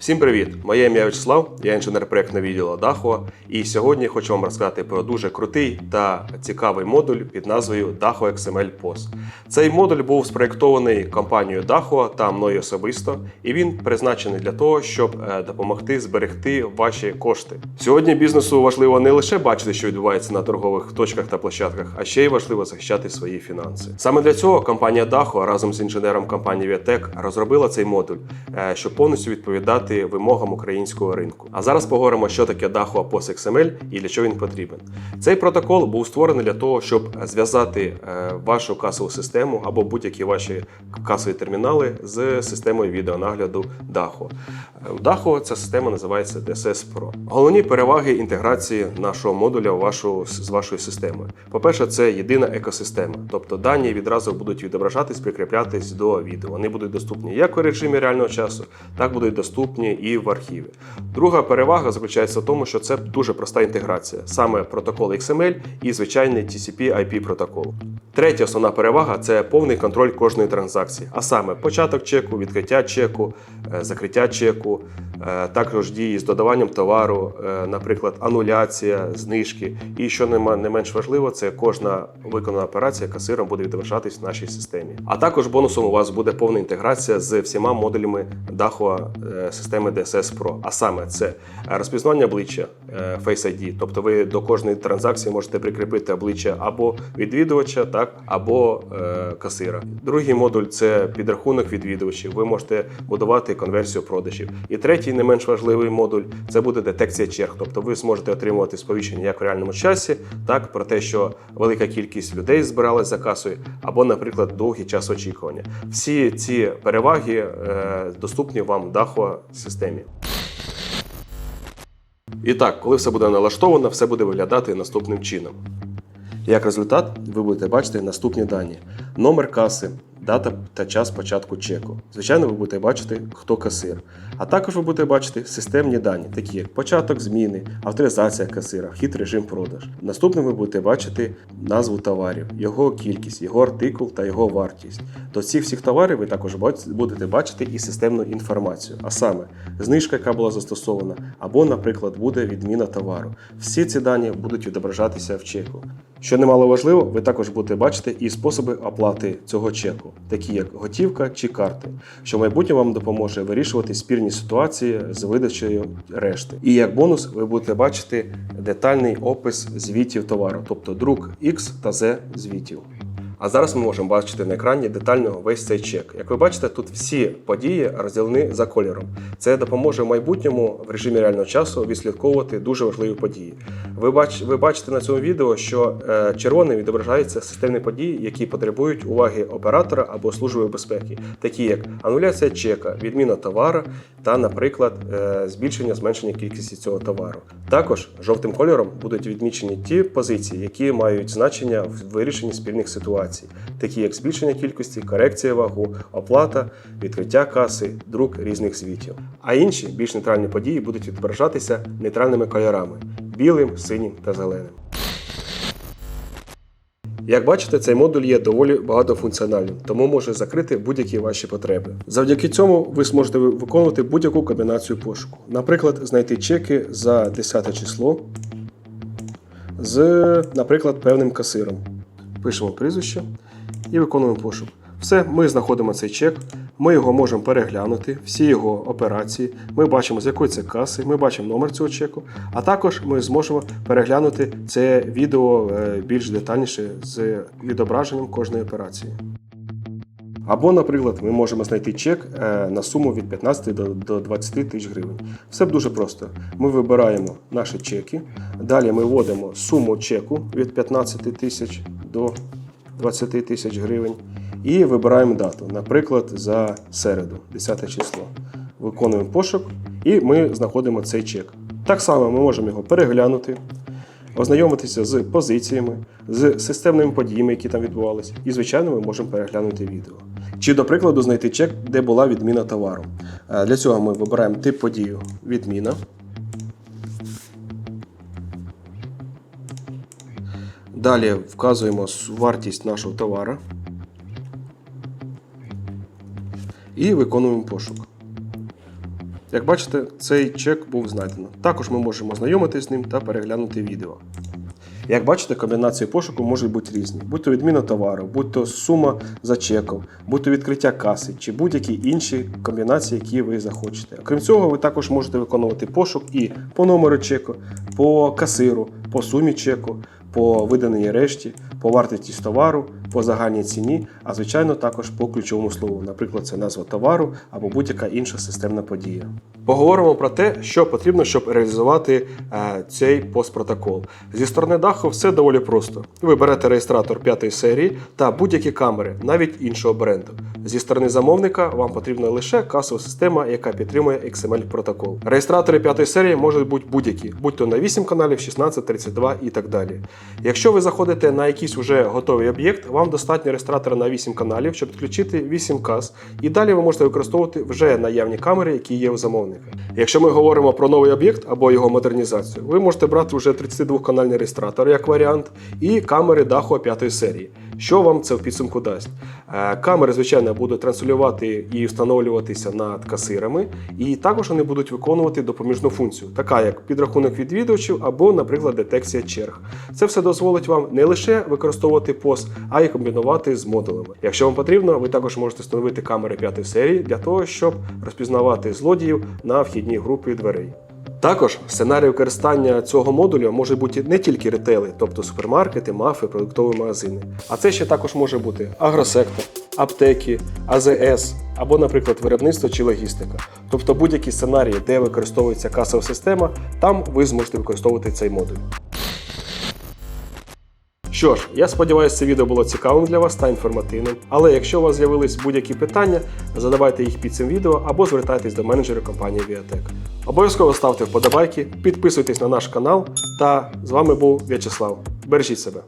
Всім привіт! Моє ім'я Вячеслав, я інженер проєктного відділу Дахо, і сьогодні хочу вам розказати про дуже крутий та цікавий модуль під назвою Daho XML POS. Цей модуль був спроєктований компанією Daho та мною особисто, і він призначений для того, щоб е, допомогти зберегти ваші кошти. Сьогодні бізнесу важливо не лише бачити, що відбувається на торгових точках та площадках, а ще й важливо захищати свої фінанси. Саме для цього компанія Daho разом з інженером компанії Viatec розробила цей модуль, е, щоб повністю відповідати вимогам українського ринку. А зараз поговоримо, що таке Daho POS XML і для чого він потрібен. Цей протокол був створений для того, щоб зв'язати е, вашу касову систему або будь-які ваші касові термінали з системою відеонагляду Daho. Е, Daho ця система називається DSS Pro. Головні переваги інтеграції нашого модуля вашу, з вашою системою. По-перше, це єдина екосистема, тобто дані відразу будуть відображатись, прикріплятись до відео. Вони будуть доступні як у режимі реального часу, так будуть доступні і в архіві. Друга перевага заключається в тому, що це дуже проста інтеграція, саме протокол XML і звичайний TCP-IP протокол. Третя основна перевага це повний контроль кожної транзакції, а саме початок чеку, відкриття чеку, е, закриття чеку, е, також дії з додаванням товару, е, наприклад, ануляція, знижки. І що не менш важливо, це кожна виконана операція касиром буде відображатись в нашій системі. А також бонусом у вас буде повна інтеграція з всіма модулями Daho е, системи DSS Pro. А саме це розпізнання обличчя е, Face ID, тобто ви до кожної транзакції можете прикріпити обличчя або відвідувача, так або е, касира. Другий модуль це підрахунок відвідувачів. Ви можете будувати конверсію продажів. І третій, не менш важливий модуль це буде детекція черг. Тобто ви зможете отримувати сповіщення як в реальному часі, так про те, що велика кількість людей збиралась за касою, або, наприклад, довгий час очікування. Всі ці переваги е, доступні вам Daho системі. І так, коли все буде налаштовано, все буде виглядати наступним чином. Як результат, ви будете бачити наступні дані: номер каси, дата та час початку чеку. Звичайно, ви будете бачити, хто касир. А також ви будете бачити системні дані, такі як початок зміни, авторизація касира, вхід режим продаж. Наступним ви будете бачити назву товарів, його кількість, його артикул та його вартість. До цих всіх товарів ви також будете бачити і системну інформацію, а саме знижка, яка була застосована, або, наприклад, буде відміна товару. Всі ці дані будуть відображатися в чеку. Що немало важливо, ви також будете бачити і способи оплати цього чеку, такі як готівка чи карти, що в майбутньому вам допоможе вирішувати спірні ситуації з видачею решти. І як бонус, ви будете бачити детальний опис звітів товару, тобто друк X та Z звітів. А зараз ми можемо бачити на екрані детально весь цей чек. Як ви бачите, тут всі події розділені за кольором. Це допоможе в майбутньому в режимі реального часу відслідковувати дуже важливі події. Ви, бач, ви бачите на цьому відео, що е, червоним відображаються системні події, які потребують уваги оператора або служби безпеки, такі як ануляція чека, відміна товару та, наприклад, е, збільшення зменшення кількості цього товару. Також жовтим кольором будуть відмічені ті позиції, які мають значення в вирішенні спільних ситуацій, такі як збільшення кількості, корекція вагу, оплата, відкриття каси, друк різних звітів. А інші більш нейтральні події будуть відображатися нейтральними кольорами білим, синім та зеленим. Як бачите, цей модуль є доволі багатофункціональним, тому може закрити будь-які ваші потреби. Завдяки цьому ви зможете виконувати будь-яку комбінацію пошуку. Наприклад, знайти чеки за 10 число з, наприклад, певним касиром. Пишемо прізвище і виконуємо пошук. Все, ми знаходимо цей чек, ми його можемо переглянути, всі його операції. Ми бачимо, з якої це каси, ми бачимо номер цього чеку, а також ми зможемо переглянути це відео е, більш детальніше з відображенням кожної операції. Або, наприклад, ми можемо знайти чек е, на суму від 15 до, до 20 тисяч гривень. Все дуже просто. Ми вибираємо наші чеки. Далі ми вводимо суму чеку від 15 тисяч до 20 тисяч гривень. І вибираємо дату, наприклад, за середу, 10 число. Виконуємо пошук і ми знаходимо цей чек. Так само ми можемо його переглянути, ознайомитися з позиціями, з системними подіями, які там відбувалися, і, звичайно, ми можемо переглянути відео. Чи, до прикладу, знайти чек, де була відміна товару. Е, Для цього ми вибираємо тип подію відміна. Далі вказуємо вартість нашого товару і виконуємо пошук. Як бачите, цей чек був знайдено. Також ми можемо ознайомитися з ним та переглянути відео. Як бачите, комбінації пошуку можуть бути різні: будь то відміна товару, будь то сума за чеком, будь то відкриття каси чи будь-які інші комбінації, які ви захочете. Окрім цього, ви також можете виконувати пошук і по номеру чеку, по касиру, по сумі чеку, по виданій решті, по вартості товару, по загальній ціні, а звичайно також по ключовому слову, наприклад, це назва товару або будь-яка інша системна подія. Поговоримо про те, що потрібно, щоб реалізувати е, цей постпротокол. Зі сторони даху все доволі просто. Ви берете реєстратор п'ятої серії та будь-які камери, навіть іншого бренду. Зі сторони замовника вам потрібна лише касова система, яка підтримує XML протокол. Реєстратори п'ятої серії можуть бути будь-які, будь то на 8 каналів, 16, 32 і так далі. Якщо ви заходите на якийсь уже готовий об'єкт, вам достатньо реєстратора на 8 каналів, щоб підключити 8 каз, і далі ви можете використовувати вже наявні камери, які є у замовника. Якщо ми говоримо про новий об'єкт або його модернізацію, ви можете брати вже 32-канальний реєстратор як варіант і камери даху 5 серії. Що вам це в підсумку дасть? Е, Камери, звичайно, будуть транслювати і встановлюватися над касирами, і також вони будуть виконувати допоміжну функцію, така як підрахунок відвідувачів або, наприклад, детекція черг. Це все дозволить вам не лише використовувати POS, а й комбінувати з модулями. Якщо вам потрібно, ви також можете встановити камери 5 серії для того, щоб розпізнавати злодіїв на вхідній групі дверей. Також сценарій використання цього модулю може бути не тільки ретейли, тобто супермаркети, мафи, продуктові магазини. А це ще також може бути агросектор, аптеки, АЗС або, наприклад, виробництво чи логістика. Тобто будь-які сценарії, де використовується касова система, там ви зможете використовувати цей модуль. Що ж, я сподіваюся, це відео було цікавим для вас та інформативним. Але якщо у вас з'явились будь-які питання, задавайте їх під цим відео або звертайтесь до менеджера компанії Viatec. Обов'язково ставте вподобайки, підписуйтесь на наш канал. Та з вами був В'ячеслав. Бережіть себе.